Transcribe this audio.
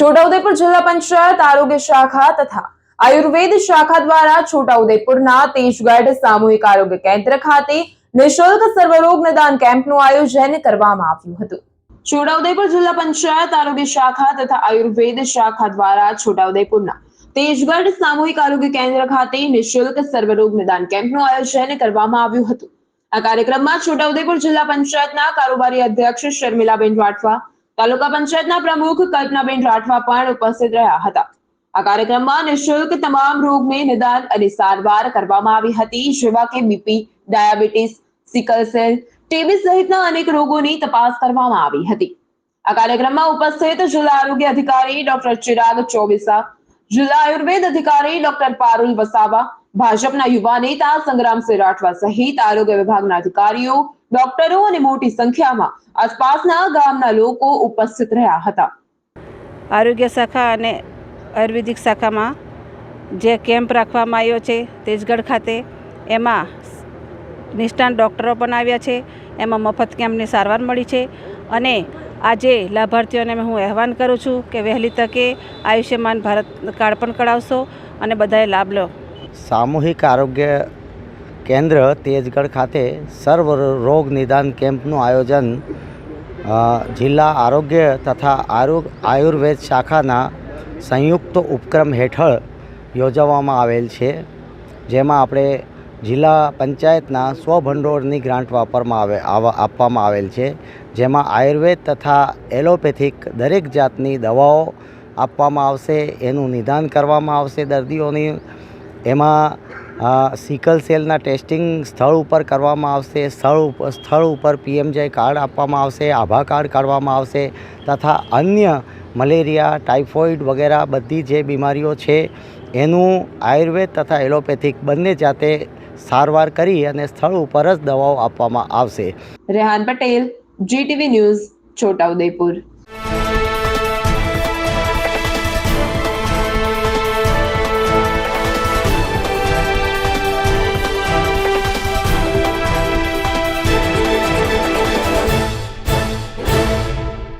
છોટાઉદેપુર જિલ્લા પંચાયત, આરોગ્ય શાખા તથા આયુર્વેદ શાખા દ્વારા છોટાઉદેપુરના તેજગઢ સામૂહિક આરોગ્ય કેન્દ્ર ખાતે નિઃશુલ્ક સર્વરોગ નિદાન કેમ્પનું આયોજન કરવામાં આવ્યું હતું. છોટાઉદેપુર જિલ્લા પંચાયત, આરોગ્ય શાખા તથા આયુર્વેદ શાખા દ્વારા છોટાઉદેપુરના તેજગઢ સામૂહિક આરોગ્ય કેન્દ્ર ખાતે નિઃશુલ્ક સર્વરોગ નિદાન કેમ્પનું આયોજન કરવામાં આવ્યું હતું. આ કાર્યક્રમમાં છોટાઉદેપુર જિલ્લા પંચાયતના કારોબારી અધ્યક્ષ શર્મિલાબેન રાઠવા તાલુકા પંચાયતના પ્રમુખ કલ્પનાબેન રાઠવા પણ ઉપસ્થિત રહ્યા હતા. આ કાર્યક્રમમાં નિઃશુલ્ક તમામ રોગને નિદાન અને સારવાર કરવામાં આવી હતી, જેવા કે BP diabetes, sickle cell TB સહિતના અનેક રોગોની તપાસ કરવામાં આવી હતી. આ કાર્યક્રમમાં ઉપસ્થિત જિલ્લા આરોગ્ય અધિકારી ડોક્ટર ચિરાગ ચોવીસા, જિલ્લા આયુર્વેદ અધિકારી ડોક્ટર પારુલ વસાવા, ભાજપના યુવા નેતા સંગ્રામસિંહ રાઠવા સહિત આરોગ્ય વિભાગના અધિકારીઓ ડોક્ટરો અને મોટી સંખ્યામાં આસપાસના ગામના લોકો ઉપસ્થિત રહ્યા હતા. આરોગ્ય શાખા અને આયુર્વેદિક શાખામાં જે કેમ્પ રાખવામાં આવ્યો છે તેજગઢ ખાતે એમાં નિષ્ણાંત ડૉક્ટરો પણ આવ્યા છે એમાં મફત કેમ્પની સારવાર મળી છે અને આજે લાભાર્થીઓને હું આહવાન કરું છું કે વહેલી તકે આયુષ્યમાન ભારત કાર્ડ પણ કઢાવશો અને બધાએ લાભ લો. સામૂહિક આરોગ્ય કેન્દ્ર તેજગઢ ખાતે સર્વ રોગ નિદાન કેમ્પનું આયોજન જિલ્લા આરોગ્ય તથા આયુર્વેદ શાખાના સંયુક્ત ઉપક્રમ હેઠળ યોજવામાં આવેલ છે. જેમાં આપણે જિલ્લા પંચાયતના સ્વભંડોળની ગ્રાન્ટ વાપરવામાં આવે, આપવામાં આવેલ છે. જેમાં આયુર્વેદ તથા એલોપેથિક દરેક જાતની દવાઓ આપવામાં આવશે, એનું નિદાન કરવામાં આવશે દર્દીઓની. એમાં સિકલ સેલના ટેસ્ટિંગ સ્થળ ઉપર કરવામાં આવશે, સ્થળ સ્થળ ઉપર પીએમજે કાર્ડ આપવામાં આવશે, આભા કાર્ડ કાઢવામાં આવશે તથા અન્ય મલેરિયા, ટાઇફોઇડ વગેરે બધી જે બીમારીઓ છે એનું આયુર્વેદ તથા એલોપેથિક બંને જાતે સારવાર કરી અને સ્થળ ઉપર જ દવાઓ આપવામાં આવશે. Rehan Patel GTV news Chhota Udepur